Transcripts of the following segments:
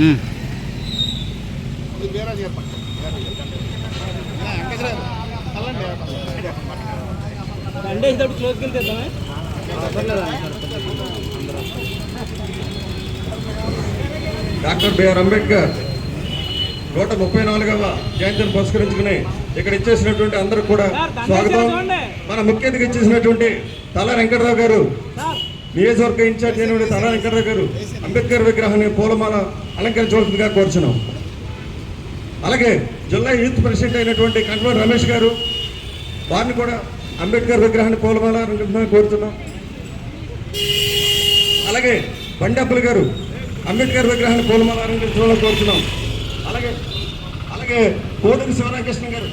ఉమ్. అంటే ఇద్దరు క్లోజ్కి వెళ్తేద్దామే డాక్టర్ బిఆర్ అంబేద్కర్ నూట ముప్పై నాలుగవ జయంతిని పురస్కరించుకుని ఇక్కడ ఇచ్చేసినటువంటి అందరూ కూడా స్వాగతం. మన ముఖ్య ఇచ్చేసినటువంటి తల వెంకటరావు గారు. నియోజకవర్గ ఇన్ఛార్జ్ అయిన తల వెంకటరావు గారు అంబేద్కర్ విగ్రహాన్ని పూలమాల అలంకరించవలసిందిగా కోరుచున్నాం. అలాగే జిల్లా యూత్ ప్రెసిడెంట్ అయినటువంటి కంట్రోల్ రమేష్ గారు వారిని కూడా అంబేద్కర్ విగ్రహాన్ని పూలమాల అలంకరించమని కోరుతున్నాం. అలాగే బండప్పల్ గారు అంబేద్కర్ విగ్రహాన్ని పూలమాల అలంకరించడం కోరుతున్నాం. అలాగే అలాగే కోడూరి శివరామకృష్ణ గారు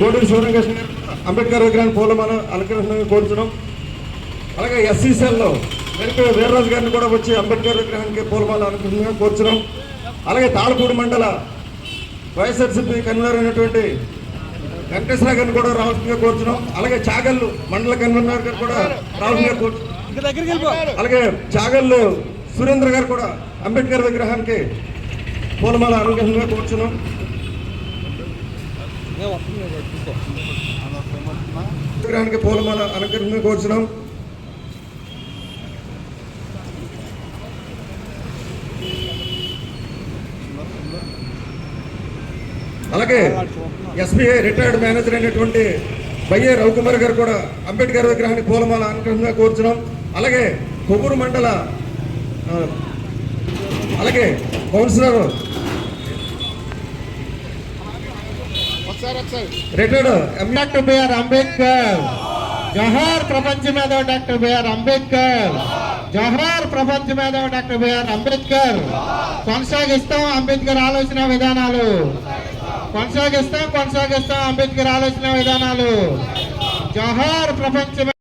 కోడూరి శివరామకృష్ణ గారు అంబేద్కర్ విగ్రహాన్ని పూలమాల అలంకరించడం కోరుతున్నాం. అలాగే ఎస్సీసీఎల్లో మెరుపు వీర్రాజు గారిని కూడా వచ్చి అంబేద్కర్ విగ్రహానికి పూలమాల అలంకరించడం కోరుతున్నాం అలాగే తాళపూడి మండల వైఎస్ఆర్సీపీ కన్వీనర్ అయినటువంటి వెంకటేశ్వర గారిని కూడా రావాల్సిందిగా కోరుతున్నాం అలాగే చాగల్లు మండల కన్వీనర్ గారు కూడా రావాల్సిందిగా కోరుతున్నాం అలాగే చాగల్లు సురేంద్ర గారు కూడా అంబేద్కర్ విగ్రహానికి పూలమాల అనుగ్రహంగా కూర్చున్నాం. విగ్రహానికి పూలమాల అనుగ్రహంగా కూర్చున్నాం. అలాగే ఎస్బీఐ రిటైర్డ్ మేనేజర్ అయినటువంటి బయ్యే రవికుమార్ గారు కూడా అంబేద్కర్ విగ్రహానికి పూలమాల అనుగ్రహంగా కోరుచున్నాం అలాగే కొవ్వూరు మండల అలాగే councillor retired doctor BR Ambedkar. Zahar ప్రపంచ మేధావి డాక్టర్ బిఆర్ అంబేద్కర్. జహార్ ప్రపంచ మేధావి డాక్టర్ బిఆర్ అంబేద్కర్. కొనసాగిస్తాం అంబేద్కర్ ఆలోచన విధానాలు. కొనసాగిస్తాం కొనసాగిస్తాం అంబేద్కర్ ఆలోచన విధానాలు. జోహార్ ప్రపంచమే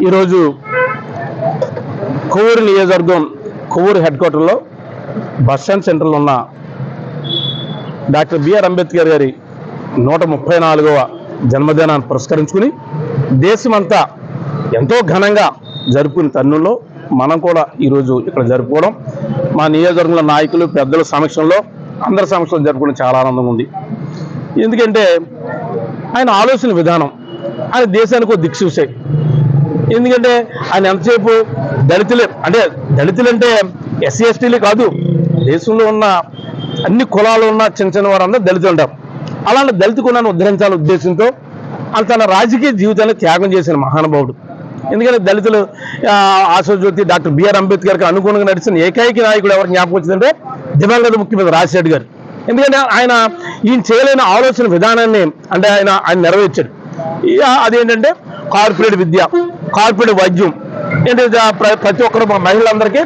ఈరోజు కొవ్వూరు నియోజకవర్గం కొవ్వూరు హెడ్ క్వార్టర్లో బస్ స్టాండ్ సెంటర్లో ఉన్న డాక్టర్ బిఆర్ అంబేద్కర్ గారి నూట ముప్పై నాలుగవ జన్మదినాన్ని పురస్కరించుకుని దేశమంతా ఎంతో ఘనంగా జరుపుకునే తన్నుల్లో మనం కూడా ఈరోజు ఇక్కడ జరుపుకోవడం. మా నియోజకవర్గంలో నాయకులు పెద్దల సమక్షంలో అందరి సమక్షంలో జరుపుకోవడం చాలా ఆనందంగా ఉంది. ఎందుకంటే ఆయన ఆలోచన విధానం ఆయన దేశానికి ఒక దిక్సూసే ఎందుకంటే ఆయన ఎంతసేపు దళితులే అంటే దళితులు అంటే ఎస్సీ ఎస్టీలే కాదు. దేశంలో ఉన్న అన్ని కులాలు ఉన్న చిన్న చిన్న వారందరూ దళితులు ఉంటారు అలాంటి దళిత కులాన్ని ఉద్ధరించాలనే ఉద్దేశంతో ఆయన తన రాజకీయ జీవితాన్ని త్యాగం చేసిన మహానుభావుడు. ఎందుకంటే దళితులు ఆశోజ్యోతి డాక్టర్ బిఆర్ అంబేద్కర్కి అనుగుణంగా నడిచిన ఏకైక నాయకుడు ఎవరు జ్ఞాపకం వచ్చిందంటే దివంగత ముఖ్యమంత్రి రాజశేఖర్ గారు. ఎందుకంటే ఆయన ఈయన చేయలేని ఆలోచన విధానాన్ని అంటే ఆయన ఆయన నెరవేర్చాడు. అదేంటంటే కార్పొరేట్ విద్య. కార్పొరేట్ వైద్యం. ఏంటంటే ప్రతి ఒక్కరు మహిళలందరికీ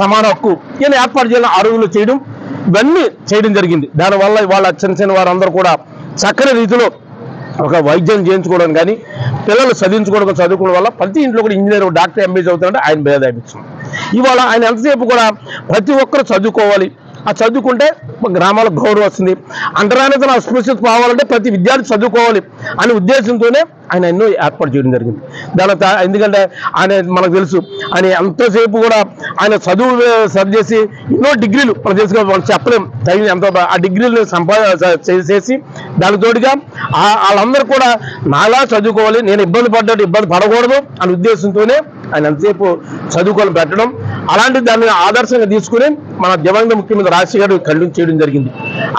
సమాన హక్కు. ఈయన ఏర్పాటు చేయాలని అరువులు చేయడం ఇవన్నీ చేయడం జరిగింది. దానివల్ల వాళ్ళ చిన్న చిన్న వారందరూ కూడా చక్కని రీతిలో ఒక వైద్యం చేయించుకోవడం కానీ పిల్లలు చదివించుకోవడం చదువుకోవడం వల్ల ప్రతి ఇంట్లో కూడా ఇంజనీర్ డాక్టర్ ఎంబీ చదువుతారంటే ఆయన భేదాభిప్రాయం ఇవాళ ఆయన ఎంతసేపు కూడా ప్రతి ఒక్కరు చదువుకోవాలి. ఆ చదువుకుంటే గ్రామాలకు గౌరవం వస్తుంది. అంటరానితన అస్పృశ్యత పోవాలంటే ప్రతి విద్యార్థి చదువుకోవాలి అనే ఉద్దేశంతోనే ఆయన ఎన్నో ఏర్పాటు చేయడం జరిగింది. దాని ఎందుకంటే ఆయన మనకు తెలుసు ఆయన ఎంతసేపు కూడా ఆయన చదువు సరి చేసి ఎన్నో డిగ్రీలు మన తెలుసు మనం చెప్పలేం. తగిన ఎంత ఆ డిగ్రీలు సంపాద చేసి దాని తోడుగా వాళ్ళందరూ కూడా నాలా చదువుకోవాలి నేను ఇబ్బంది పడ్డట్టు ఇబ్బంది పడకూడదు అనే ఉద్దేశంతోనే ఆయన ఎంతసేపు చదువుకొని పెట్టడం అలాంటి దాన్ని ఆదర్శంగా తీసుకుని మన దివంగత ముఖ్యమంత్రి రాజశేఖర్ గారు ఖండించి చేయడం జరిగింది.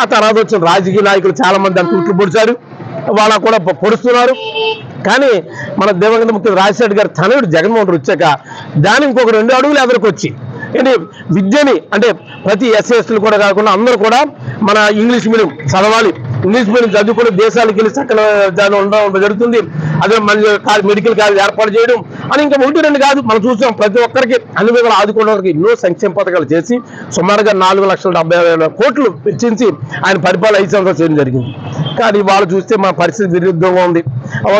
ఆ తర్వాత వచ్చిన రాజకీయ నాయకులు చాలా మంది దాన్ని తూట్లు పొడిచారు. వాళ్ళ కూడా పొడుస్తున్నారు. కానీ మన దివంగత ముఖ్యమంత్రి రాజశేఖర్ గారు తనయుడు జగన్మోహన్ రెడ్డి వచ్చాక దాని ఇంకొక రెండు అడుగులు ఎదురుకొచ్చి అంటే విద్యని అంటే ప్రతి ఎస్ఎస్లు కూడా కాకుండా అందరూ కూడా మన ఇంగ్లీష్ మీడియం చదవాలి. ఇంగ్లీష్ మీడియం చదువుకుని దేశాలకు వెళ్ళి చక్కగా ఉండడం జరుగుతుంది. అదే మన మెడికల్ కాలేజ్ ఏర్పాటు చేయడం అని ఇంకా ఒకటి రెండు కాదు మనం చూసాం ప్రతి ఒక్కరికి అన్ని విధాలు ఆదుకోవడానికి ఎన్నో సంక్షేమ పథకాలు చేసి సుమారుగా నాలుగు లక్షల డెబ్బై వేల కోట్లు వెచ్చించి ఆయన పరిపాలన ఐదు సంవత్సరాలు చేయడం జరిగింది. కానీ వాళ్ళు చూస్తే మా పరిస్థితి విరుద్ధంగా ఉంది.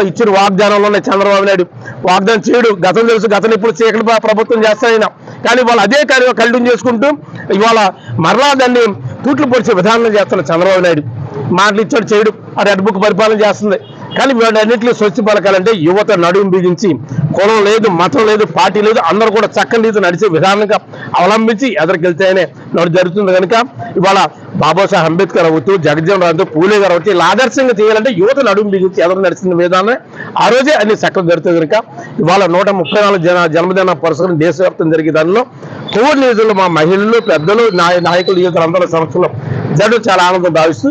ఇచ్చిన వాగ్దానంలో ఉన్నాయి చంద్రబాబు నాయుడు వాగ్దానం చేయడు. గతం తెలుసు గతం ఇప్పుడు చీకటి ప్రభుత్వం చేస్తాయన కానీ వాళ్ళు అదే కార్యం కంటిన్యూ చేసుకుంటూ ఇవాళ మరలా దాన్ని తూట్లు పొడిచే విధానం చేస్తున్న చంద్రబాబు నాయుడు. మాటలు ఇచ్చాడు చేయడు. ఆ రెడ్ బుక్ పరిపాలన చేస్తుంది. కానీ వీళ్ళన్నింటిలో స్వచ్ఛ పలకాలంటే యువత నడుము బిగించి కులం లేదు మతం లేదు పార్టీ లేదు అందరూ కూడా చక్కని రీతి నడిచే విధానంగా అవలంబించి ఎదరికెళ్తేనే నడు జరుగుతుంది కనుక ఇవాళ బాబాసాహెబ్ అంబేద్కర్ అవ్వచ్చు జగజ్జన్ రావు పూలే గారు అవ్వచ్చు ఇలా ఆదర్శంగా చేయాలంటే యువత నడుము బిగించి ఎదురు నడిచిన విధానం ఆ రోజే అన్ని చక్కలు జరుగుతుంది కనుక ఇవాళ నూట ముప్పై నాలుగు జన జన్మదిన పురస్కారం దేశవ్యాప్తం జరిగే దానిలో కోవిడ్ నియోజకవర్గంలో మా మహిళలు పెద్దలు నాయ- నాయకులు యువతలు అందరూ సంవత్సరంలో జరగడం చాలా ఆనందం భావిస్తూ